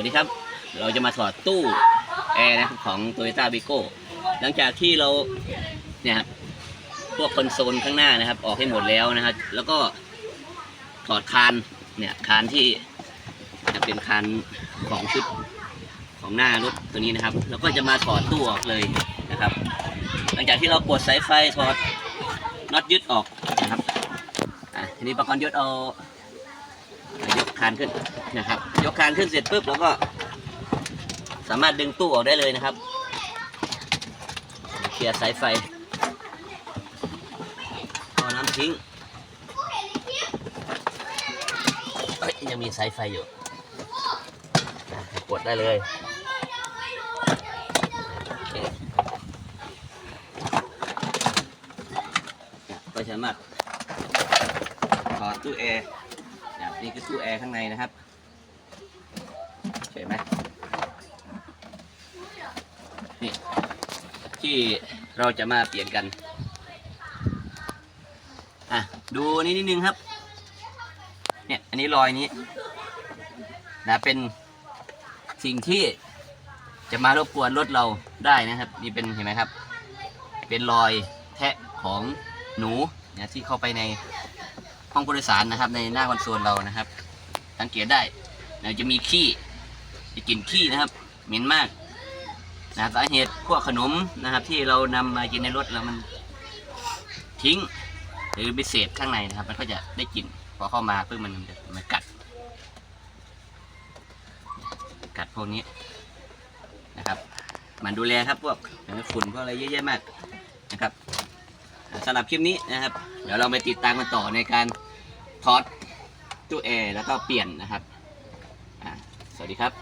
วัสดีครับ เราจะมาถอดตู้แอร์นะครับของ Toyota v i g o หลังจากที่เราเนี่ยครับพวกคอนโซลข้างหน้านะครับ ออกให้หมดแล้วนะครับ แล้วก็ถอดคานเนี่ยคานที่จะเป็นคานของชุดของหน้ารถตัวนี้นะครับ แล้วก็จะมาถอดตู้ออกเลยนะครับ หลังจากที่เราปลดสายไฟถอดน็อตยึดออกนะครับอะทีนี้ประกรณ์ยศเอา คานขึ้นนะครับ ยกคานขึ้นเสร็จปุ๊บแล้วก็ สามารถดึงตู้ออกได้เลยนะครับเคลียร์สายไฟเอาน้ำทิ้งยังมีสายไฟอยู่กดได้เลยโอเคเนี่ยก็สามารถถอดตู้แอร์ นี่คือตู้แอร์ข้างในนะครับเห็นไหมนี่ที่เราจะมาเปลี่ยนกัน อะ ดูนี่นิดนึงครับ เนี่ย อันนี้รอยนี้ นะ เป็นสิ่งที่จะมารบกวนรถเราได้นะครับ นี่เป็นเห็นไหมครับ เป็นรอยแทะของหนูเนี่ยที่เข้าไปใน ห้องผู้โดยสารนะครับ ในหน้าคอนโซลเรานะครับ สังเกตได้นะจะมีขี้จะกลิ่นขี้นะครับเหม็นมากนะสาเหตุพวกขนมนะครับ ที่เรานำมากินในรถแล้วมันทิ้ง หรือไปเศษข้างในนะครับ มันก็จะได้กลิ่นพอเข้ามาปุ๊บมันจะมันกัด กัดพวกนี้นะครับ มันดูแลครับพวกฝุ่นพวกอะไรเยอะแยะมากนะครับ สำหรับคลิปนี้นะครับ เดี๋ยวเราไปติดตามกันต่อในการถอดตู้แอร์แล้วก็เปลี่ยนนะครับ สวัสดีครับ